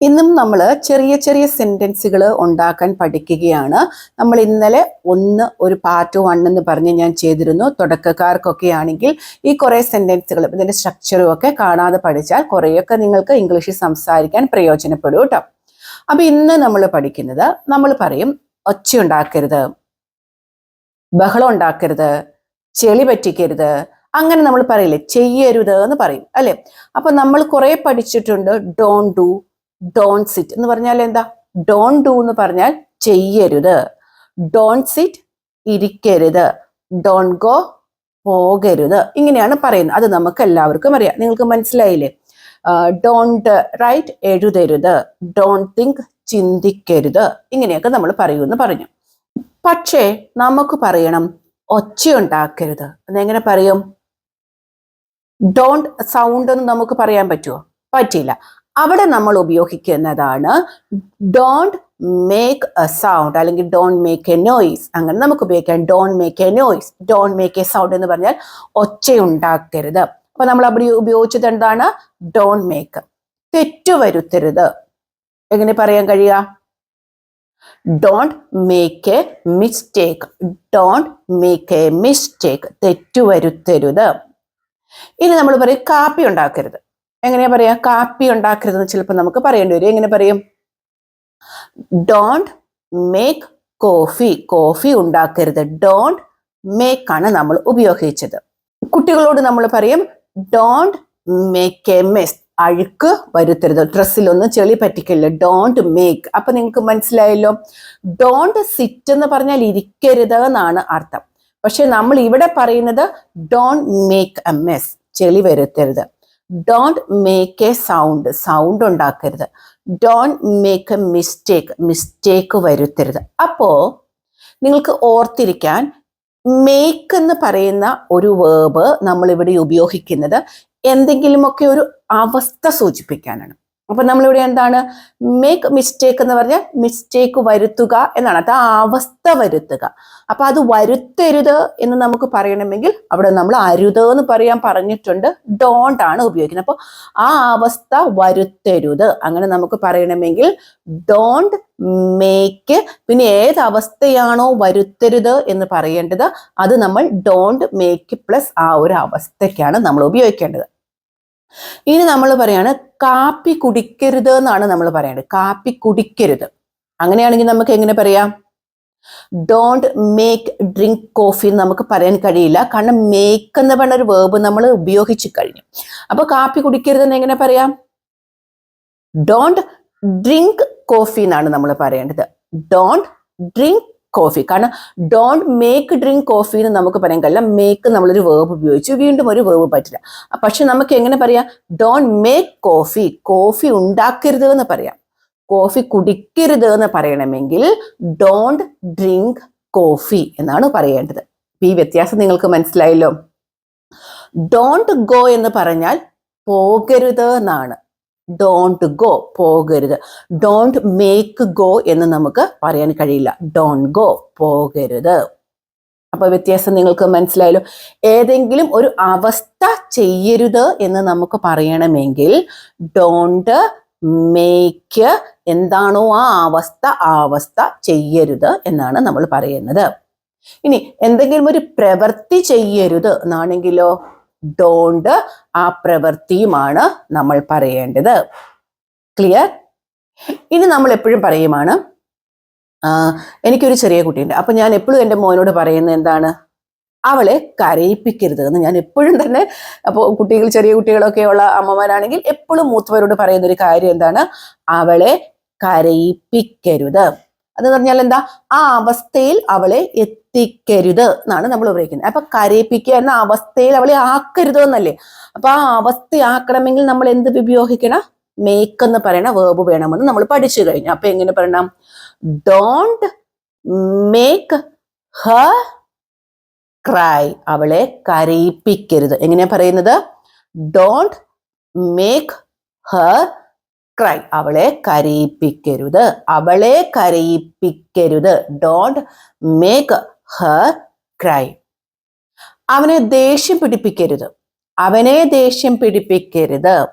ഇന്നും നമ്മൾ ചെറിയ ചെറിയ സെന്റൻസുകൾ ഉണ്ടാക്കാൻ പഠിക്കുകയാണ്. നമ്മൾ ഇന്നലെ ഒന്ന് ഒരു പാർട്ട് വൺ എന്ന് പറഞ്ഞ് ഞാൻ ചെയ്തിരുന്നു. തുടക്കക്കാർക്കൊക്കെ ആണെങ്കിൽ ഈ കുറേ സെന്റൻസുകളും ഇതിന്റെ സ്ട്രക്ചറും ഒക്കെ കാണാതെ പഠിച്ചാൽ കുറേയൊക്കെ നിങ്ങൾക്ക് ഇംഗ്ലീഷിൽ സംസാരിക്കാൻ പ്രയോജനപ്പെടും കേട്ടോ അപ്പം ഇന്ന് നമ്മൾ പഠിക്കുന്നത് നമ്മൾ പറയും ഒച്ച ഉണ്ടാക്കരുത് ബഹളം ഉണ്ടാക്കരുത് ചെളി പറ്റിക്കരുത് അങ്ങനെ നമ്മൾ പറയില്ലേ ചെയ്യരുത് എന്ന് പറയും അല്ലേ? അപ്പൊ നമ്മൾ കുറെ പഠിച്ചിട്ടുണ്ട് ഡോൺ ഡു ഡോൺ സിറ്റ് എന്ന് പറഞ്ഞാൽ എന്താ? ഡോൺ ഡു എന്ന് പറഞ്ഞാൽ ചെയ്യരുത്. ഡോൺ സിറ്റ് ഇരിക്കരുത്. ഡോൺ ഗോ പോകരുത്. ഇങ്ങനെയാണ് പറയുന്നത്. അത് നമുക്ക് എല്ലാവർക്കും അറിയാം. നിങ്ങൾക്ക് മനസ്സിലായില്ലേ? ഡോണ്ട് റൈറ്റ് എഴുതരുത്. ഡോണ്ട് തിങ്ക് ചിന്തിക്കരുത്. ഇങ്ങനെയൊക്കെ നമ്മൾ പറയുമെന്ന് പറഞ്ഞു. പക്ഷേ നമുക്ക് പറയണം ഒച്ചയുണ്ടാക്കരുത്. എന്നെങ്ങനെ പറയും? ഡോണ്ട് സൗണ്ട് എന്ന് നമുക്ക് പറയാൻ പറ്റുമോ പറ്റില്ല അവിടെ നമ്മൾ ഉപയോഗിക്കുന്നതാണ് ഡോണ്ട് മേക്ക് എ സൗണ്ട് അല്ലെങ്കിൽ ഡോണ്ട് മേക്ക് എ നോയ്സ് അങ്ങനെ നമുക്ക് ഉപയോഗിക്കാം. Don't make a noise don't make a sound എന്ന് പറഞ്ഞാൽ ഒച്ചയുണ്ടാക്കരുത്. അപ്പൊ നമ്മൾ അവിടെ ഉപയോഗിച്ചത് എന്താണ്? ഡോണ്ട് മേക്ക് തെറ്റുവരുത്തരുത് എങ്ങനെ പറയാൻ കഴിയുക? Don't make a mistake don't make a mistake തെറ്റുവരുത്തരുത് ഇനി നമ്മൾ പറയും കാപ്പി ഉണ്ടാക്കരുത്. എങ്ങനെയാ പറയാ? കാപ്പി ഉണ്ടാക്കരുതെന്ന് ചിലപ്പോൾ നമുക്ക് പറയേണ്ടി വരും. എങ്ങനെ പറയും? ഡോണ്ട് മേക്ക് കോഫി കോഫി ഉണ്ടാക്കരുത്. ഡോണ്ട് മേക്ക് ആണ് നമ്മൾ ഉപയോഗിച്ചത്. കുട്ടികളോട് നമ്മൾ പറയും ഡോണ്ട് മേക്ക് എ മെസ് അഴുക്ക് വരുത്തരുത്. ഡ്രസ്സിലൊന്നും ചെളി പറ്റിക്കില്ല? ഡോണ്ട് മേക്ക് അപ്പൊ നിങ്ങൾക്ക് മനസ്സിലായല്ലോ? ഡോണ്ട് സിറ്റ് എന്ന് പറഞ്ഞാൽ ഇരിക്കരുത് എന്നാണ് അർത്ഥം. പക്ഷെ നമ്മൾ ഇവിടെ പറയുന്നത് ഡോണ്ട് മേക്ക് എ മെസ് ചെളി വരുത്തരുത്. Don't make a sound sound ഉണ്ടാക്കരുത്. Don't make a mistake mistake വരുത്തരുത്. അപ്പോ നിങ്ങൾക്ക് ഓർത്തിരിക്കാൻ മേക്ക് എന്ന് പറയുന്ന ഒരു വേർബ് നമ്മളിവിടെ ഉപയോഗിക്കുന്നത് എന്തെങ്കിലുമൊക്കെ ഒരു അവസ്ഥ സൂചിപ്പിക്കാനാണ്. അപ്പൊ നമ്മളിവിടെ എന്താണ്? മേക്ക് മിസ്റ്റേക്ക് എന്ന് പറഞ്ഞാൽ മിസ്റ്റേക്ക് വരുത്തുക എന്നാണ്. അത് ആ അവസ്ഥ വരുത്തുക. അപ്പൊ അത് വരുത്തരുത് എന്ന് നമുക്ക് പറയണമെങ്കിൽ അവിടെ നമ്മൾ അരുത് എന്ന് പറയാൻ പറഞ്ഞിട്ടുണ്ട്. ഡോണ്ട് ആണ് ഉപയോഗിക്കുന്നത്. അപ്പോൾ ആ അവസ്ഥ വരുത്തരുത്. അങ്ങനെ നമുക്ക് പറയണമെങ്കിൽ ഡോണ്ട് മേക്ക് പിന്നെ ഏത് അവസ്ഥയാണോ വരുത്തരുത് എന്ന് പറയേണ്ടത്. അത് നമ്മൾ ഡോണ്ട് മേക്ക് പ്ലസ് ആ ഒരു അവസ്ഥയ്ക്കാണ് നമ്മൾ ഉപയോഗിക്കേണ്ടത്. ഇനി നമ്മൾ പറയാണ് കാപ്പി കുടിക്കരുത് എന്നാണ് നമ്മൾ പറയുന്നത് കാപ്പി കുടിക്കരുത്. അങ്ങനെയാണെങ്കിൽ നമുക്ക് എങ്ങനെ പറയാം? ഡോണ്ട് മേക്ക് ഡ്രിങ്ക് കോഫി നമുക്ക് പറയാൻ കഴിയില്ല. കാരണം മേക്ക് എന്ന് പറഞ്ഞ ഒരു വേർബ് നമ്മൾ ഉപയോഗിച്ചു കഴിഞ്ഞു. അപ്പൊ കാപ്പി കുടിക്കരുതെന്ന് എങ്ങനെ പറയാം? ഡോണ്ട് ഡ്രിങ്ക് കോഫി എന്നാണ് നമ്മൾ പറയേണ്ടത്. ഡോണ്ട് ഡ്രിങ്ക് കോഫി കാരണം ഡോണ്ട് മേക്ക് ഡ്രിങ്ക് കോഫി എന്ന് നമുക്ക് പറയാൻ കഴിയില്ല. മേക്ക് നമ്മളൊരു വേർബ് ഉപയോഗിച്ചു. വീണ്ടും ഒരു വേർബ് പറ്റില്ല. പക്ഷെ നമുക്ക് എങ്ങനെ പറയാം? ഡോണ്ട് മേക്ക് കോഫി കോഫി ഉണ്ടാക്കരുത് എന്ന് പറയാം. കോഫി കുടിക്കരുത് എന്ന് പറയണമെങ്കിൽ ഡോണ്ട് ഡ്രിങ്ക് കോഫി എന്നാണ് പറയേണ്ടത്. ഈ വ്യത്യാസം നിങ്ങൾക്ക് മനസ്സിലായല്ലോ? ഡോണ്ട് ഗോ എന്ന് പറഞ്ഞാൽ പോകരുത് എന്നാണ് ഡോണ്ട് ഗോ പോകരുത്. ഡോണ്ട് മേക്ക് ഗോ എന്ന് നമുക്ക് പറയാൻ കഴിയില്ല. ഡോണ്ട് ഗോ പോകരുത്. അപ്പൊ വ്യത്യാസം നിങ്ങൾക്ക് മനസ്സിലായല്ലോ? ഏതെങ്കിലും ഒരു അവസ്ഥ ചെയ്യരുത് എന്ന് നമുക്ക് പറയണമെങ്കിൽ ഡോണ്ട് മേക്ക് എന്താണോ ആ അവസ്ഥ ആ അവസ്ഥ ചെയ്യരുത് എന്നാണ് നമ്മൾ പറയുന്നത്. ഇനി എന്തെങ്കിലും ഒരു പ്രവൃത്തി ചെയ്യരുത് എന്നാണെങ്കിലോ? ഡോണ്ട് ആ പ്രവൃത്തിയുമാണ് നമ്മൾ പറയേണ്ടത്. ക്ലിയർ ഇനി നമ്മൾ എപ്പോഴും പറയുമാണ് എനിക്കൊരു ചെറിയ കുട്ടിയുണ്ട്. അപ്പൊ ഞാൻ എപ്പോഴും എന്റെ മോനോട് പറയുന്നത് എന്താണ്? അവളെ കരയിപ്പിക്കരുത് എന്ന്. ഞാൻ എപ്പോഴും തന്നെ അപ്പോൾ കുട്ടികൾ ചെറിയ കുട്ടികളൊക്കെ ഉള്ള അമ്മമാരാണെങ്കിൽ എപ്പോഴും മൂത്തവരോട് പറയുന്ന ഒരു കാര്യം എന്താണ്? അവളെ കരയിപ്പിക്കരുത്. അതെന്ന് പറഞ്ഞാൽ എന്താ? ആ അവസ്ഥയിൽ അവളെ എത്തിക്കരുത് എന്നാണ് നമ്മൾ ഉപയോഗിക്കുന്നത് അപ്പൊ കരയിപ്പിക്കുക എന്ന അവസ്ഥയിൽ അവളെ ആക്കരുത് എന്നല്ലേ? അപ്പൊ ആ അവസ്ഥ ആക്കണമെങ്കിൽ നമ്മൾ എന്ത് ഉപയോഗിക്കണം? മേക്ക് എന്ന് പറയണ വേർബ് വേണമെന്ന് നമ്മൾ പഠിച്ചു കഴിഞ്ഞു. അപ്പൊ എങ്ങനെ പറയണം? ഡോണ്ട് മേക്ക് ഹ ക്രൈ അവളെ കരയിപ്പിക്കരുത്. എങ്ങനെയാ പറയുന്നത്? Don't make her cry. അവളെ കരയിപ്പിക്കരുത്. അവളെ കരയിപ്പിക്കരുത്. ഡോണ്ട് മേക്ക് ഹർ ക്രൈ അവനെ ദേഷ്യം പിടിപ്പിക്കരുത്. അവനെ ദേഷ്യം പിടിപ്പിക്കരുത്.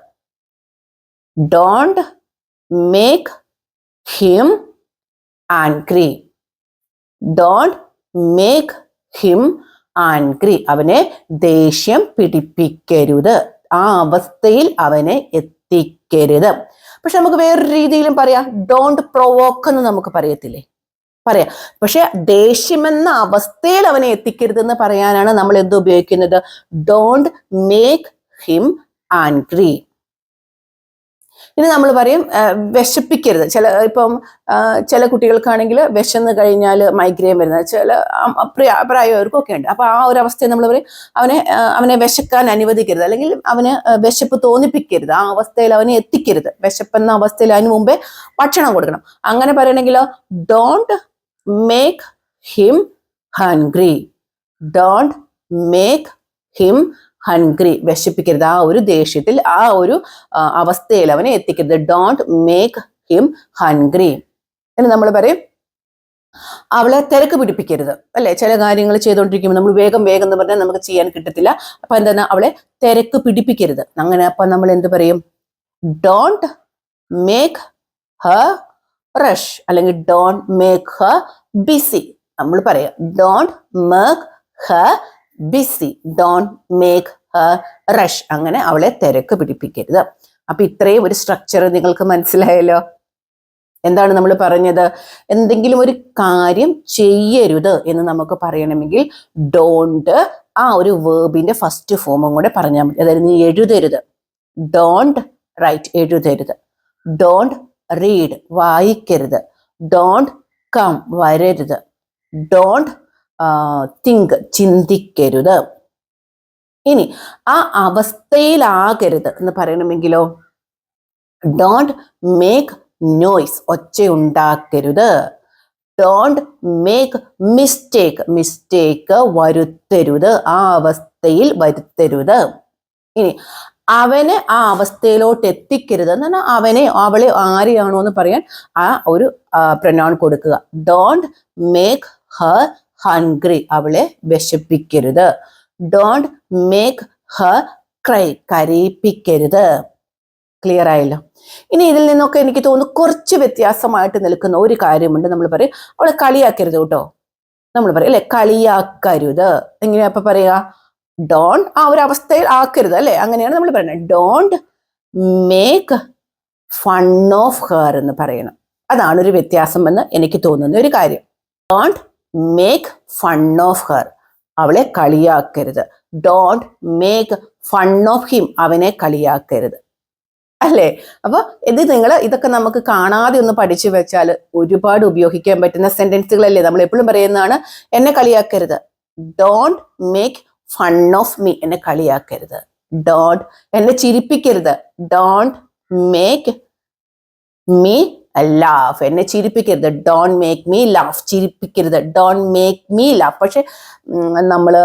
Don't make him angry don't make him angry അവനെ ദേഷ്യം പിടിപ്പിക്കരുത്. ആ അവസ്ഥയിൽ അവനെ എത്തിക്കരുത്. പക്ഷെ നമുക്ക് വേറൊരു രീതിയിലും പറയാം. ഡോണ്ട് പ്രൊവോക്ക് എന്ന് നമുക്ക് പറയത്തില്ലേ? പറയാം. പക്ഷെ ദേഷ്യമെന്ന അവസ്ഥയിൽ അവനെ എത്തിക്കരുതെന്ന് പറയാനാണ് നമ്മൾ എന്ത് ഉപയോഗിക്കുന്നത്? ഡോണ്ട് മേക്ക് ഹിം ആൻഗ്രി ഇനി നമ്മൾ പറയും വിശപ്പിക്കരുത്. ചില ഇപ്പം ചില കുട്ടികൾക്കാണെങ്കിൽ വിശന്ന് കഴിഞ്ഞാൽ മൈഗ്രെയിൻ വരുന്നത്. ചില അം- പ്രായ- പ്രായമായവർക്കൊക്കെ ഉണ്ട്. അപ്പോൾ ആ ഒരു അവസ്ഥയെ നമ്മൾ പറയും അവനെ അവനെ വിശക്കാൻ അനുവദിക്കരുത്. അല്ലെങ്കിൽ അവന് വിശപ്പ് തോന്നിപ്പിക്കരുത്. ആ അവസ്ഥയിൽ അവനെ എത്തിക്കരുത്. വിശപ്പെന്ന അവസ്ഥയിൽ അതിന് മുമ്പേ ഭക്ഷണം കൊടുക്കണം. അങ്ങനെ പറയണമെങ്കിലോ don't make him hungry don't make him hungry വിശപ്പിക്കരുത്. ആ ഒരു ദേഷ്യത്തിൽ ആ ഒരു അവസ്ഥയിൽ അവനെ എത്തിക്കരുത്. ഡോണ്ട് മേക്ക് ഹിം ഹൺഗ്രി എന്ന് നമ്മൾ പറയും അവളെ തിരക്ക് പിടിപ്പിക്കരുത്. അല്ലെ? ചില കാര്യങ്ങൾ ചെയ്തുകൊണ്ടിരിക്കുമ്പോൾ നമ്മൾ വേഗം വേഗം എന്ന് പറഞ്ഞാൽ നമുക്ക് ചെയ്യാൻ കിട്ടത്തില്ല. അപ്പൊ എന്താ അവളെ തിരക്ക് പിടിപ്പിക്കരുത്. അങ്ങനെ അപ്പൊ നമ്മൾ എന്ത് പറയും? ഡോണ്ട് മേക്ക് ഹ റഷ് അല്ലെങ്കിൽ ഡോണ്ട് മേക്ക് ഹ ബിസി നമ്മൾ പറയാം don't make her busy don't make rush അങ്ങനെ അവളെ തിരക്ക് പിടിപ്പിക്കരുത്. അപ്പൊ ഇത്രയും ഒരു സ്ട്രക്ചർ നിങ്ങൾക്ക് മനസ്സിലായല്ലോ? എന്താണ് നമ്മൾ പറഞ്ഞത്? എന്തെങ്കിലും ഒരു കാര്യം ചെയ്യരുത് എന്ന് നമുക്ക് പറയണമെങ്കിൽ ഡോണ്ട് ആ ഒരു വേർബിന്റെ ഫസ്റ്റ് ഫോമും കൂടെ പറഞ്ഞാൽ മതി. അതായത് നീ എഴുതരുത്. ഡോണ്ട് റൈറ്റ് എഴുതരുത്. ഡോണ്ട് റീഡ് വായിക്കരുത്. ഡോണ്ട് കം വരരുത്. ഡോണ്ട് തിങ്ക് ചിന്തിക്കരുത്. ഇനി ആ അവസ്ഥയിലാകരുത് എന്ന് പറയണമെങ്കിലോ? ഡോണ്ട് മേക്ക് നോയ്സ് ഒച്ച ഉണ്ടാക്കരുത് ഡോണ്ട് മേക്ക് മിസ്റ്റേക്ക് മിസ്റ്റേക്ക് വരുത്തരുത്. ആ അവസ്ഥയിൽ വരുത്തരുത്. ഇനി അവനെ ആ അവസ്ഥയിലോട്ട് എത്തിക്കരുത് എന്ന് പറഞ്ഞാൽ അവനെ അവളെ ആരെയാണോ എന്ന് പറയാൻ ആ ഒരു പ്രണോൺ കൊടുക്കുക. ഡോണ്ട് മേക്ക് ഹർ ഹൺഗ്രി അവളെ വിശപ്പിക്കരുത്. ഡോണ്ട് മേക്ക് ഹ ക്രൈ കരയിപ്പിക്കരുത്. ക്ലിയർ ആയല്ലോ? ഇനി ഇതിൽ നിന്നൊക്കെ എനിക്ക് തോന്നുന്നു കുറച്ച് വ്യത്യാസമായിട്ട് നിൽക്കുന്ന ഒരു കാര്യമുണ്ട്. നമ്മൾ പറയും അവളെ കളിയാക്കരുത് കേട്ടോ. നമ്മൾ പറയും അല്ലെ കളിയാക്കരുത്. എങ്ങനെയാ അപ്പൊ പറയുക? ഡോൺ ആ ഒരു അവസ്ഥയിൽ ആക്കരുത് അല്ലെ? അങ്ങനെയാണ് നമ്മൾ പറയുന്നത്. Don't make fun of her എന്ന് പറയണം. അതാണ് ഒരു വ്യത്യാസം എന്ന് എനിക്ക് തോന്നുന്ന ഒരു കാര്യം. Don't make fun of her അവളെ കളിയാക്കരുത്. Don't make fun of him അവനെ കളിയാക്കരുത്. അല്ലേ? അപ്പൊ ഇത് നിങ്ങൾ ഇതൊക്കെ നമുക്ക് കാണാതെ ഒന്ന് പഠിച്ചു വെച്ചാൽ ഒരുപാട് ഉപയോഗിക്കാൻ പറ്റുന്ന സെന്റൻസുകളല്ലേ നമ്മൾ എപ്പോഴും പറയുന്നതാണ്. എന്നെ കളിയാക്കരുത്. Don't make fun of me എന്നെ കളിയാക്കരുത്. ഡോണ്ട് എന്നെ ചിരിപ്പിക്കരുത്. ഡോണ്ട് മേക്ക് മീ ലാഫ് എന്നെ ചിരിപ്പിക്കരുത്. ഡോൺ മേക്ക് മീ ലാഫ് ചിരിപ്പിക്കരുത്. ഡോൺ മേക്ക് മീ ലാഫ് പക്ഷെ നമ്മൾ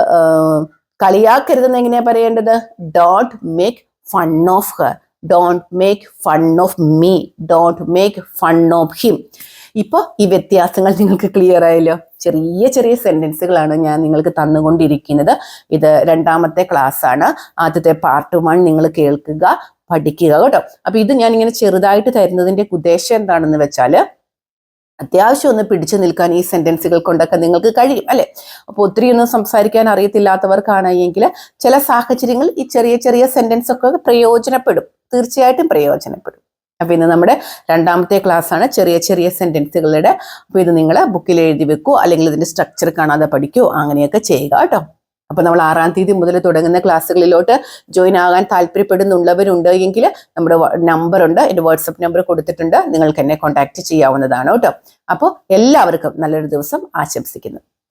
കളിയാക്കരുതെന്ന് എങ്ങനെയാ പറയേണ്ടത്? Don't make fun of her don't make fun of me don't make fun of him ഇപ്പോൾ ഈ വ്യത്യാസങ്ങൾ നിങ്ങൾക്ക് ക്ലിയർ ആയല്ലോ? ചെറിയ ചെറിയ സെന്റൻസുകളാണ് ഞാൻ നിങ്ങൾക്ക് തന്നുകൊണ്ടിരിക്കുന്നത്. ഇത് രണ്ടാമത്തെ ക്ലാസ് ആണ്. ആദ്യത്തെ പാർട്ട് വൺ നിങ്ങൾ കേൾക്കുക. പഠിക്കുക കേട്ടോ. അപ്പൊ ഇത് ഞാൻ ഇങ്ങനെ ചെറുതായിട്ട് തരുന്നതിന്റെ ഉദ്ദേശം എന്താണെന്ന് വെച്ചാൽ അത്യാവശ്യം ഒന്ന് പിടിച്ചു നിൽക്കാൻ ഈ സെന്റൻസുകൾ കൊണ്ടൊക്കെ നിങ്ങൾക്ക് കഴിയും അല്ലെ? അപ്പോൾ ഒത്തിരി ഒന്നും സംസാരിക്കാൻ അറിയത്തില്ലാത്തവർക്കാണെങ്കിൽ ചില സാഹചര്യങ്ങൾ ഈ ചെറിയ ചെറിയ സെന്റൻസ് ഒക്കെ പ്രയോജനപ്പെടും. തീർച്ചയായിട്ടും പ്രയോജനപ്പെടും. അപ്പൊ ഇന്ന് നമ്മുടെ രണ്ടാമത്തെ ക്ലാസ് ആണ് ചെറിയ ചെറിയ സെന്റൻസുകളുടെ അപ്പൊ ഇത് നിങ്ങൾ ബുക്കിൽ എഴുതി വെക്കൂ അല്ലെങ്കിൽ ഇതിന്റെ സ്ട്രക്ചർ കാണാതെ പഠിക്കൂ അങ്ങനെയൊക്കെ ചെയ്യുക കേട്ടോ. അപ്പൊ നമ്മൾ ആറാം തീയതി മുതൽ തുടങ്ങുന്ന ക്ലാസ്സുകളിലോട്ട് ജോയിൻ ആകാൻ താല്പര്യപ്പെടുന്നുള്ളവരുണ്ട് എങ്കിൽ നമ്മുടെ നമ്പർ ഉണ്ട്. എന്റെ വാട്സപ്പ് നമ്പർ കൊടുത്തിട്ടുണ്ട്. നിങ്ങൾക്ക് എന്നെ കോൺടാക്റ്റ് ചെയ്യാവുന്നതാണ് കേട്ടോ. അപ്പോൾ എല്ലാവർക്കും നല്ലൊരു ദിവസം ആശംസിക്കുന്നു.